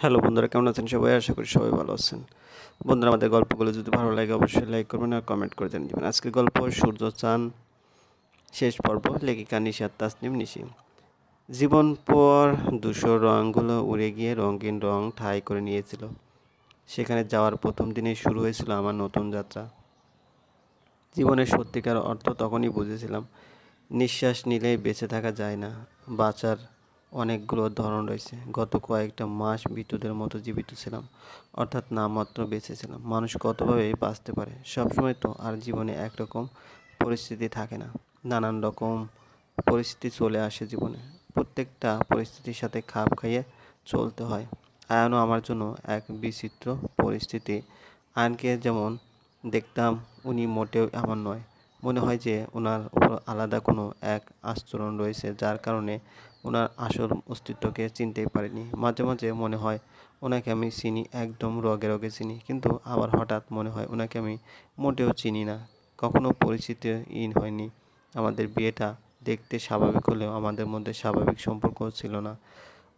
Hello বন্ধুরা, কেমন আছেন সবাই? আশা করি সবাই ভালো আছেন। বন্ধুরা, আমাদের গল্পগুলো যদি ভালো লাগে অবশ্যই লাইক করবেন আর কমেন্ট করে জানিয়ে দেবেন। আজকের গল্প সূর্য চান শেষ পর্ব, লেখিকা নিশাদ তাসনিম, নিশি। জীবন পর দুশো রঙগুলো উড়ে গিয়ে রঙিন রং ঠাই করে নিয়েছিল। সেখানে যাওয়ার প্রথম দিনেই শুরু হয়েছিল আমার নতুন যাত্রা। জীবনের সত্যিকার অর্থ তখনই বুঝেছিলাম, নিঃশ্বাস নিলেই বেঁচে থাকা যায় না, বাঁচার অনেকগুলো ধরন রয়েছে। গত কয়েকটা মাস বিদ্যুতের মতো জীবিত ছিলাম, অর্থাৎ নামমাত্র বেঁচে ছিলাম। মানুষ কতভাবেই বাঁচতে পারে? সবসময় তো আর জীবনে একরকম পরিস্থিতি থাকে না। নানান রকম পরিস্থিতি চলে আসে জীবনে। প্রত্যেকটা পরিস্থিতির সাথে খাপ খাইয়ে চলতে হয়। আয়নও আমার জন্য এক বিচিত্র পরিস্থিতি। আয়নকে যেমন দেখতাম, উনি মোটেও এমন নয়। মনে হয় যে ওনার উপর আলাদা কোনো এক আচরণ রয়েছে, যার কারণে ওনার আসল অস্তিত্বকে চিনতেই পারিনি। মাঝে মাঝে মনে হয় ওনাকে আমি চিনি, একদম রগে রগে চিনি। কিন্তু আবার হঠাৎ মনে হয় ওনাকে আমি মোটেও চিনি না। কখনো পরিচিত ইন হয়নি। আমাদের বিয়েটা দেখতে স্বাভাবিক হলেও আমাদের মধ্যে স্বাভাবিক সম্পর্ক ছিল না।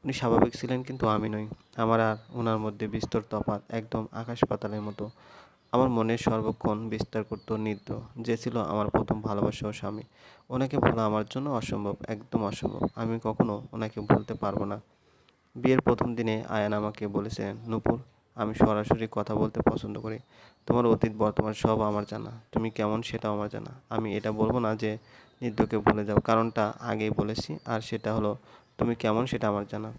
উনি স্বাভাবিক ছিলেন কিন্তু আমি নই। আমার আর ওনার মধ্যে বিস্তর তফাৎ, একদম আকাশ পাতালের মতো। আমার মনে সর্বক্ষণ বিস্তার করত নৃত্য, যে ছিল আমার প্রথম ভালোবাসা ও স্বামী। ওনাকে ভোলা আমার জন্য অসম্ভব, একদম অসম্ভব। আমি কখনো ওনাকে ভুলতে পারব না। বিয়ের প্রথম দিনে আয়ান আমাকে বলেছেন নূপুর, আমি সরাসরি কথা বলতে পছন্দ করি। তোমার অতীত, বর্তমান সব আমার জানা। তুমি কেমন সেটাও আমার জানা। আমি এটা বলব না যে নৃত্যকে ভুলে যাও। কারণটা আগেই বলেছি, আর সেটা হলো, তুমি কেমন সেটা আমার জানা।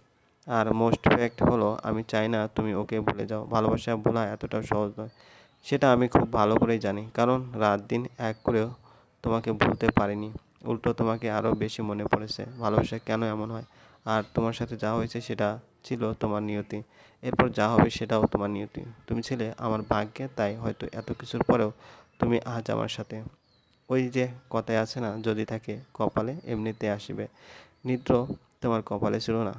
আর মোস্ট ফ্যাক্ট হলো, আমি চাই না তুমি ওকে ভুলে যাও। ভালোবাসা ভোলা এতটাও সহজ নয়। সেটা আমি খুব ভালো করেই জানি। কারণ রাত দিন এক করেও তোমাকে ভুলতে পারিনি। উল্টো তোমাকে আরও বেশি মনে পড়েছে, ভালোবাসা কেন এমন হয়? আর তোমার সাথে যা হয়েছে সেটা ছিল তোমার নিয়তি। এরপর যা হবে সেটাও তোমার নিয়তি। তুমি ছিলে আমার ভাগ্যে, তাই হয়তো এত কিছুর পরেও তুমি আজ আমার সাথে। ওই যে কথায় আছে না, যদি থাকে কপালে এমনিতে আসিবে। নিদ্র তোমার কপালে ছিল না।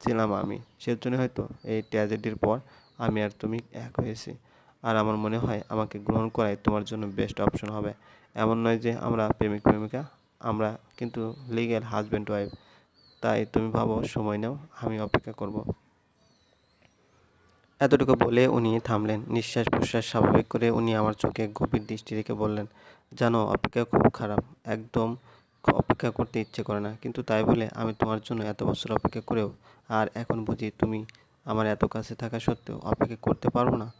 ছিলাম আমি। সেজন্য হয়তো এই ট্র্যাজেডির পর আমি আর তুমি এক হয়েছি। আর আমার মনে হয় আমাকে গ্রহণ করাই তোমার জন্য বেস্ট অপশন হবে। এমন নয় যে আমরা প্রেমিক প্রেমিকা, আমরা কিন্তু লিগ্যাল হাজব্যান্ড ওয়াইফ তাই তুমি ভাবো, সময় নাও, আমি অপেক্ষা করব। এতটুকু বলে উনি থামলেন। নিঃশ্বাস প্রশ্বাস স্বাভাবিক করে উনি আমার চোখে গভীর দৃষ্টি রেখে বললেন, জানো, অপেক্ষা খুব খারাপ। একদম অপেক্ষা করতে ইচ্ছে করে না। কিন্তু তাই বলে আমি তোমার জন্য এত বছর অপেক্ষা করেও আর এখন বুঝি তুমি আমার এত কাছে থাকা সত্ত্বেও অপেক্ষা করতে পারব না।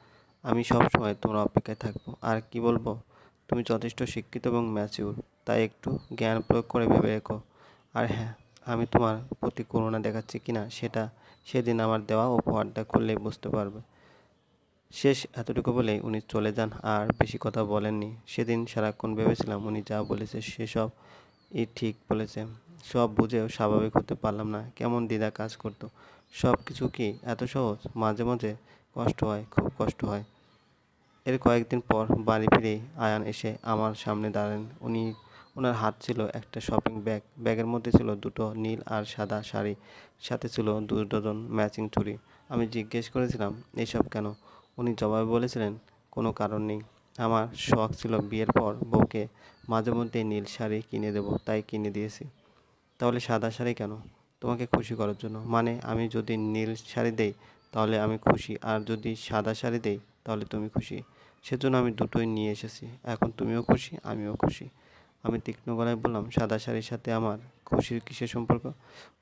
আমি সব সময় তোমার অপেক্ষায় থাকব। আর কি বলব? তুমি যথেষ্ট শিক্ষিত এবং ম্যাচিউর তাই একটু জ্ঞান প্রয়োগ করে ভেবে রেখো। আর হ্যাঁ আমি তোমার প্রতি করুণা দেখাচ্ছি কি না, সেটা সেদিন আমার দেওয়া উপহারটা করলেই বুঝতে পারবে। শেষ এতটুকু বলেই উনি চলে যান, আর বেশি কথা বলেননি। সেদিন সারাক্ষণ ভেবেছিলাম উনি যা বলেছে সেসব ই ঠিক বলেছে। সব বুঝেও স্বাভাবিক হতে পারলাম না, কেমন দ্বিধা কাজ করতো। সব কিছু কি এত সহজ? মাঝে মাঝে কষ্ট হয়, খুব কষ্ট হয়। এর কয়েকদিন পর বাড়ি ফিরেই আয়ান এসে আমার সামনে দাঁড়ান উনি ওনার হাত ছিল একটা শপিং ব্যাগ ব্যাগের মধ্যে ছিল দুটো নীল আর সাদা শাড়ি, সাথে ছিল দু ডজন ম্যাচিং চুড়ি। আমি জিজ্ঞেস করেছিলাম, এসব কেন? উনি জবাবে বলেছিলেন, কোনো কারণ নেই। আমার শখ ছিল বিয়ের পর বউকে মাঝে মধ্যে নীল শাড়ি কিনে দেবো, তাই কিনে দিয়েছি। তাহলে সাদা শাড়ি কেন? তোমাকে খুশি করার জন্য। মানে আমি যদি নীল শাড়ি দেই তাহলে আমি খুশি। আর যদি সাদা শাড়ি দেই, তাহলে তুমি খুশি। সেজন্য আমি দুটোই নিয়ে এসেছি। এখন তুমিও খুশি, আমিও খুশি। আমি তীক্ষ্ণ গলায় বললাম, সাদা শাড়ির সাথে আমার খুশির কিসের সম্পর্ক?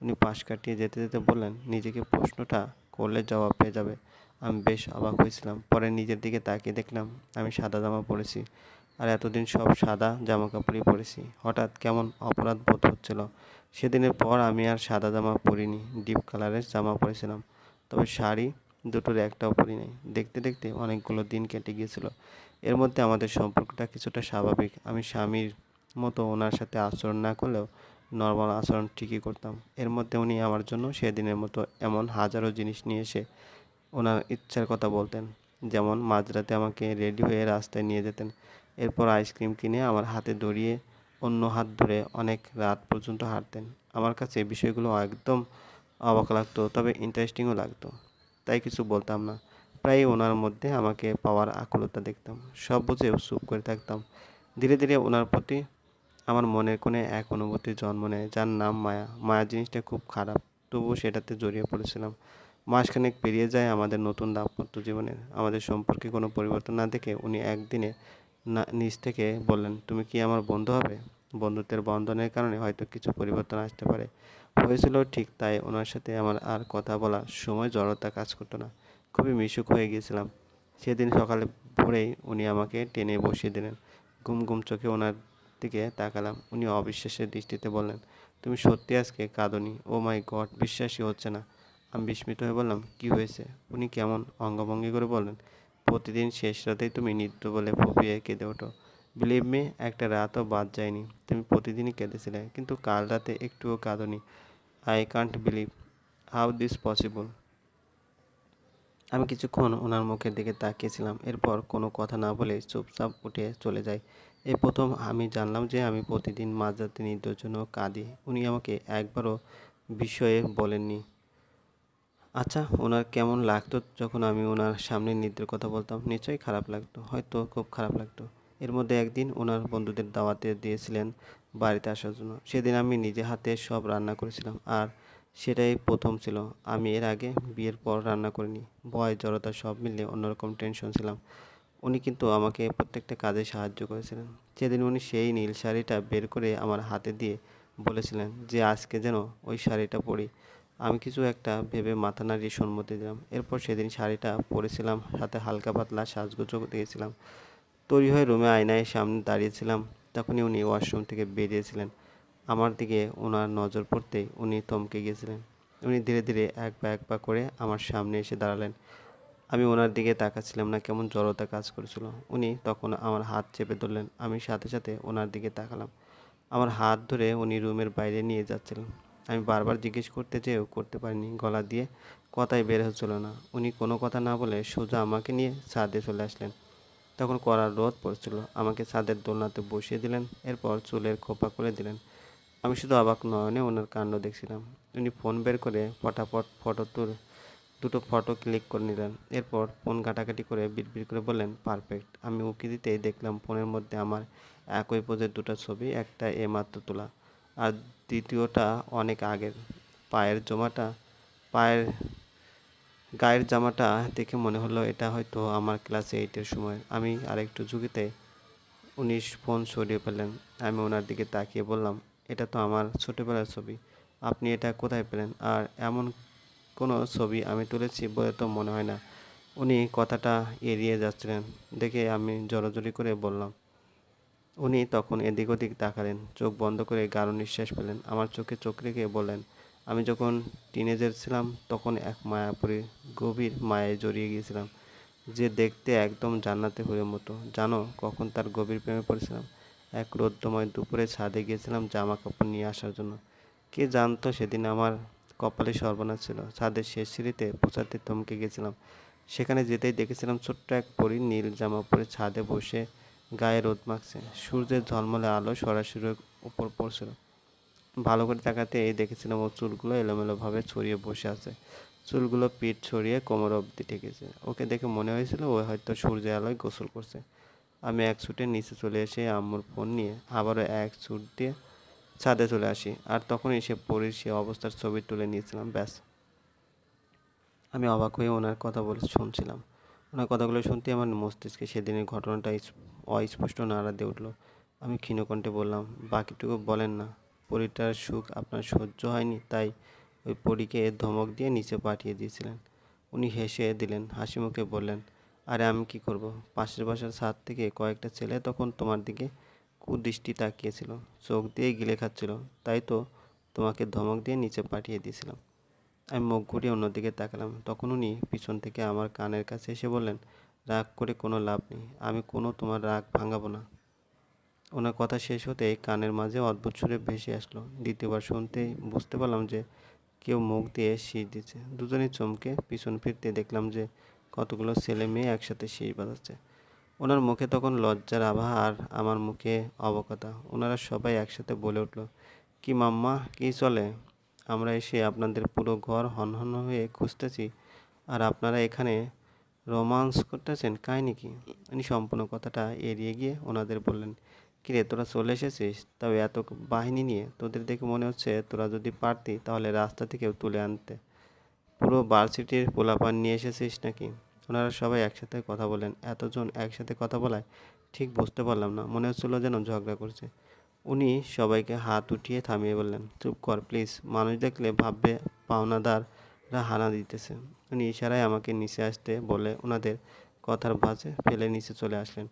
উনি পাশ কাটিয়ে যেতে যেতে বললেন, নিজেকে প্রশ্নটা করলে জবাব পেয়ে যাবে। আমি বেশ অবাক হয়েছিলাম। পরে নিজের দিকে তাকিয়ে দেখলাম, আমি সাদা জামা পরেছি। আর এতদিন সব সাদা জামা কাপড়ই পরেছি। হঠাৎ কেমন অপরাধ বোধ হচ্ছিল। সেদিনের পর আমি আর সাদা জামা পরিনি। ডিপ কালারের জামা পরেছিলাম। তবে শাড়ি দুটোর একটাও পরি নাই। দেখতে দেখতে অনেকগুলো দিন কেটে গিয়েছিল। এর মধ্যে আমাদের সম্পর্কটা কিছুটা স্বাভাবিক। আমি স্বামীর মতো ওনার সাথে আচরণ না করলেও নর্মাল আচরণ ঠিকই করতাম। এর মধ্যে উনি আমার জন্য সেদিনের মতো এমন হাজারো জিনিস নিয়ে এসে ওনার ইচ্ছার কথা বলতেন। যেমন মাঝরাতে আমাকে রেডি হয়ে রাস্তায় নিয়ে যেতেন। এরপর আইসক্রিম কিনে আমার হাতে ধরিয়ে অন্য হাত ধরে অনেক রাত পর্যন্ত হাঁটতেন। আমার কাছে বিষয়গুলো একদম অবাক লাগতো, তবে ইন্টারেস্টিংও লাগতো। তাই কিছু বলতাম না। প্রায় ওনার মধ্যে আমাকে পাওয়ার আকুলতা দেখতাম। সব বুঝেও চুপ করে থাকতাম। ধীরে ধীরে ওনার প্রতি আমার মনের কোণে এক অনুভূতি জন্ম নেয়, যার নাম মায়া। মায়া জিনিসটা খুব খারাপ, তবুও সেটাতে জড়িয়ে পড়েছিলাম। মাসখানেক পেরিয়ে যায় আমাদের নতুন দাম্পত্য জীবনের আমাদের সম্পর্কে কোনো পরিবর্তন না দেখে উনি একদিনে না, নিজ থেকে বললেন, তুমি কি আমার বন্ধু হবে? বন্ধুত্বের বন্ধনের কারণে হয়তো কিছু পরিবর্তন আসতে পারে। হয়েছিল ঠিক তাই ওনার সাথে আমার আর কথা বলার সময় জড়তা কাজ করতো না। খুবই মিশুক হয়ে গিয়েছিলাম। সেদিন সকালে ভোরেই উনি আমাকে টেনে বসিয়ে দিলেন। ঘুম ঘুম চোখে ওনার দিকে তাকালাম। উনি অবিশ্বাসের দৃষ্টিতে বললেন, তুমি সত্যি আজকে কাঁদনি? ও মাই গড, বিশ্বাসই হচ্ছে না। আমি বিস্মিত হয়ে বললাম, কি হয়েছে? উনি কেমন অঙ্গভঙ্গি করে বললেন, প্রতিদিন শেষ রাতেই তুমি নৃত্য বলে ফুপিয়ে কেঁদে ওঠো। বিলিভ মি, একটা রাতও বাদ যায়নি। তুমি প্রতিদিনই কেঁদেছিলে, কিন্তু কাল রাতে একটুও কাঁদনি। I can't believe how this possible আমি কিছুক্ষণ ওনার মুখের দিকে তাকিয়েছিলাম। এরপর কোনো কথা না বলে চুপচাপ উঠে চলে যাই এই প্রথম আমি জানলাম যে আমি প্রতিদিন মাঝরাতে নিদ্রার জন্য কাঁদি। উনি আমাকে একবারও বিষয়ে বলেননি। আচ্ছা ওনার কেমন লাগতো যখন আমি ওনার সামনে নিদ্রার কথা বলতাম? নিশ্চয়ই খারাপ লাগতো। হয়তো খুব খারাপ লাগতো। এর মধ্যে একদিন ওনার বন্ধুদের দাওয়াতে দিয়েছিলেন বাড়িতে আসার জন্য। সেদিন আমি নিজে হাতে সব রান্না করেছিলাম। আর সেটাই প্রথম ছিল। আমি এর আগে বিয়ের পর রান্না করিনি। ভয়, জড়তা সব মিলিয়ে অন্যরকম টেনশন ছিলাম। উনি কিন্তু আমাকে প্রত্যেকটা কাজে সাহায্য করেছিলেন। সেদিন উনি সেই নীল শাড়িটা বের করে আমার হাতে দিয়ে বলেছিলেন যে, আজকে যেন ওই শাড়িটা পরি। আমি কিছু একটা ভেবে মাথা নাড়িয়ে সম্মতি দিলাম। এরপর সেদিন শাড়িটা পরেছিলাম। সাথে হালকা পাতলা সাজগোজও দিয়েছিলাম তৈরি হয়ে রুমে আয়নায় সামনে দাঁড়িয়েছিলাম। তখনই উনি ওয়াশরুম থেকে বেরিয়েছিলেন। আমার দিকে ওনার নজর পড়তেই উনি থমকে গিয়েছিলেন। উনি ধীরে ধীরে এক পা এক পা করে আমার সামনে এসে দাঁড়ালেন। আমি ওনার দিকে তাকাচ্ছিলাম না, কেমন জড়তা কাজ করেছিল। উনি তখন আমার হাত চেপে ধরলেন, আমি সাথে সাথে ওনার দিকে তাকালাম। আমার হাত ধরে উনি রুমের বাইরে নিয়ে যাচ্ছিলেন। আমি বারবার জিজ্ঞেস করতে চেয়েও করতে পারিনি, গলা দিয়ে কথাই বের হচ্ছিল না। উনি কোনো কথা না বলে সোজা আমাকে নিয়ে ছাদে চলে আসলেন। তখন কড়ার রোদ পড়ছিল। আমাকে ছাদের দোলনাতে বসিয়ে দিলেন, এরপর চুলের খোপা করে দিলেন। আমি শুধু অবাক নয়নে ওনার কাণ্ড দেখছিলাম। উনি ফোন বের করে ফটাফট ফটো তুল দুটো ফটো ক্লিক করে নিলেন। এরপর ফোন কাটাকাটি করে বিড়বিড় করে বললেন, পারফেক্ট। আমি উকি দিতেই দেখলাম ফোনের মধ্যে আমার একই পোজের দুটো ছবি, একটা এমাত্র তোলা। আর দ্বিতীয়টা অনেক আগের। পায়ের জমাটা, পায়ের গায়ের জামাটা দেখে মনে হলো এটা হয়তো আমার ক্লাস এইটের সময়। আমি আরেকটু ঝুঁকিতে উনিশ ফোন সরিয়ে ফেললেন। আমি ওনার দিকে তাকিয়ে বললাম, এটা তো আমার ছোটোবেলার ছবি। আপনি এটা কোথায় পেলেন? আর এমন কোনো ছবি আমি তুলেছি বলে তো মনে হয় না। উনি কথাটা এড়িয়ে যাচ্ছিলেন। দেখে আমি জড়োজড়ি করে বললাম, উনি তখন এদিক ওদিক তাকালেন, চোখ বন্ধ করে গাঢ় নিঃশ্বাস পেলেন আমার চোখে চোখ রেখে বললেন আমি যখন টিনেজার ছিলাম, তখন এক মায়াপুরী গভীর মায়ে জড়িয়ে গিয়েছিলাম, যে দেখতে একদম জান্নাতে হয়ে মতো। জানো, কখন তার গভীর প্রেমে পড়েছিলাম? এক রৌদ্রময় দুপুরে ছাদে গিয়েছিলাম জামা কাপড় নিয়ে আসার জন্য। কে জানতো সেদিন আমার কপালে সর্বনাশ ছিল? ছাদের শেষ সিঁড়িতে পৌঁছাতে থমকে গেছিলাম সেখানে যেতেই দেখেছিলাম ছোট্ট এক পরি নীল জামা পরে ছাদে বসে গায়ে রোদ মাখছে। সূর্যের ঝলমলে আলো সরাসরি উপর পড়ছিল। ভালো করে তাকাতে এই দেখেছিলাম ওর চুলগুলো এলোমেলোভাবে ছড়িয়ে বসে আছে। চুলগুলো পিঠ ছড়িয়ে কোমর অবধি ঠেকেছে। ওকে দেখে মনে হয়েছিল ও হয়তো সূর্যের আলোয় গোসল করছে। আমি এক ছুটে নিচে চলে এসে আম্মুর ফোন নিয়ে আবারও এক ছুট দিয়ে ছাদে চলে আসি আর তখনই সে পরীর সে অবস্থার ছবি তুলে নিয়েছিলাম, ব্যাস। আমি অবাক হয়ে ওনার কথা বলে শুনছিলাম। ওনার কথাগুলো শুনতে আমার মস্তিষ্কে সেদিনের ঘটনাটা অস্পষ্ট নাড়া দিয়ে উঠল। আমি ক্ষীণকণ্ঠে বললাম, বাকিটুকু বলেন না। পরীটার সুখ আপনার সহ্য হয়নি, তাই ওই পরীকে ধমক দিয়ে নিচে পাঠিয়ে দিয়েছিলেন। উনি হেসে দিলেন, হাসি মুখে বললেন, আরে আমি কি করব? পাশের বাসার ছাদ থেকে কয়েকটা ছেলে তখন তোমার দিকে কুদৃষ্টি তাকিয়েছিল, চোখ দিয়ে গিলে খাচ্ছিল, তাই তো তোমাকে ধমক দিয়ে নিচে পাঠিয়ে দিয়েছিলাম। আমি মুখ ঘুরিয়ে অন্যদিকে তাকালাম, তখন উনি পিছন থেকে আমার কানের কাছে এসে বললেন, রাগ করে কোনো লাভ নেই, আমি কোনো তোমার রাগ ভাঙাবো না। ওনার কথা শেষ হতেই কানের মাঝে অদ্ভুত সুরে ভেসে আসলো। দ্বিতীয়বার শুনতেই বুঝতে পারলাম যে কেউ মুখ দিয়ে শীষ দিচ্ছে। দুজনেই চমকে পিছন ফিরতে দেখলাম যে কতগুলো ছেলে মেয়ে একসাথে শীষ বাজাচ্ছে। ওনার মুখে তখন লজ্জার আভা আর আমার মুখে অবকতা ওনারা সবাই একসাথে বলে উঠল, কি মাম্মা, কি চলে? আমরা এসে আপনাদের পুরো ঘর হনহন হয়ে খুঁজতেছি। আর আপনারা এখানে রোমান্স করতেছেন, কাহিনি কি? উনি সম্পূর্ণ কথাটা এড়িয়ে গিয়ে ওনাদের বললেন কিরে তোরা চলে এসেছিস? তাও এত বাহিনী নিয়ে? তোদের দেখে মনে হচ্ছে তোরা যদি পারতি তাহলে রাস্তা থেকেও তুলে আনতে। পুরো ভার্সিটির পোলাপান নিয়ে এসেছিস নাকি? ওনারা সবাই একসাথে কথা বলেন। এতজন একসাথে কথা বলায় ঠিক বুঝতে পারলাম না। মনে হচ্ছিল যেন ঝগড়া করছে। উনি সবাইকে হাত উঠিয়ে থামিয়ে বললেন, চুপ কর প্লিজ মানুষ দেখলে ভাববে পাওনাদাররা হানা দিতেছে। উনি ইশারায় আমাকে নিচে আসতে বলে ওনাদের কথার ভাঁজে ফেলে নিচে চলে আসলেন।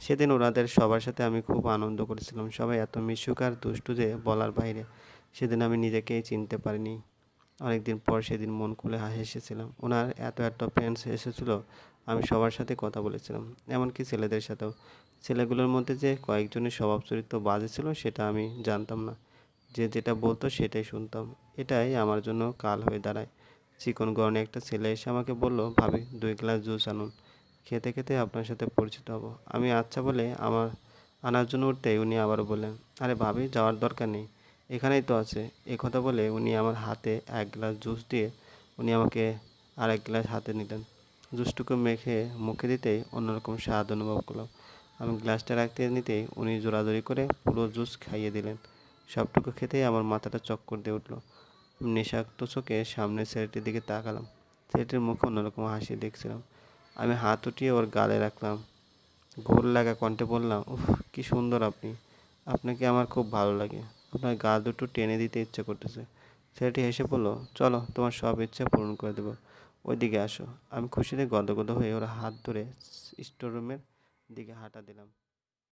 সেদিন ওনাদের সবার সাথে আমি খুব আনন্দ করেছিলাম। সবাই এত মিশুক আর দুষ্টু যে বলার বাইরে সেদিন আমি নিজেকেই চিনতে পারিনি। অনেকদিন পর সেদিন মন খুলে হেসেছিলাম। ওনার এত এত ফ্রেন্ডস এসেছিল, আমি সবার সাথে কথা বলেছিলাম। এমনকি ছেলেদের সাথেও। ছেলেগুলোর মধ্যে যে কয়েকজনের স্বভাব চরিত্র বাজে ছিল সেটা আমি জানতাম না। যে যেটা বলতো সেটাই শুনতাম। এটাই আমার জন্য কাল হয়ে দাঁড়ায়। চিকন গরনে একটা ছেলে এসে আমাকে বলল, ভাবি, দুই গ্লাস জুস আনুন। খেতে খেতে আপনার সাথে পরিচিত হব। আমি আচ্ছা বলে আমার আনার জন্য উঠতেই উনি আবার বললেন, আরে ভাবি, যাওয়ার দরকার নেই। এখানেই তো আছে। এ কথা বলে উনি আমার হাতে এক গ্লাস জুস দিয়ে উনি আমাকে আর এক গ্লাস হাতে নিলেন। জুসটুকু মেখে মুখে দিতেই অন্যরকম স্বাদ অনুভব করলাম। আমি গ্লাসটা রাখতে নিতেই উনি জোরাজোরি করে পুরো জুস খাইয়ে দিলেন। সবটুকু খেতেই আমার মাথাটা চক্কর দিয়ে উঠল। নেশাক্ত চোখে সামনের ছেলেটির দিকে তাকালাম। ছেলেটির মুখে অন্যরকম হাসি দেখছিলাম। আমি হাত উঠিয়ে ওর গালে রাখলাম। ঘোর লাগা কণ্ঠে বললাম, উফ, কী সুন্দর আপনি। আপনাকে আমার খুব ভালো লাগে। আপনার গা দুটো টেনে দিতে ইচ্ছে করতেছে। ছেলেটি হেসে বলল, চলো, তোমার সব ইচ্ছা পূরণ করে দেবো। ওইদিকে আসো। আমি খুশিতে গদগদ হয়ে ওর হাত ধরে স্টোর রুমের দিকে হাঁটা দিলাম।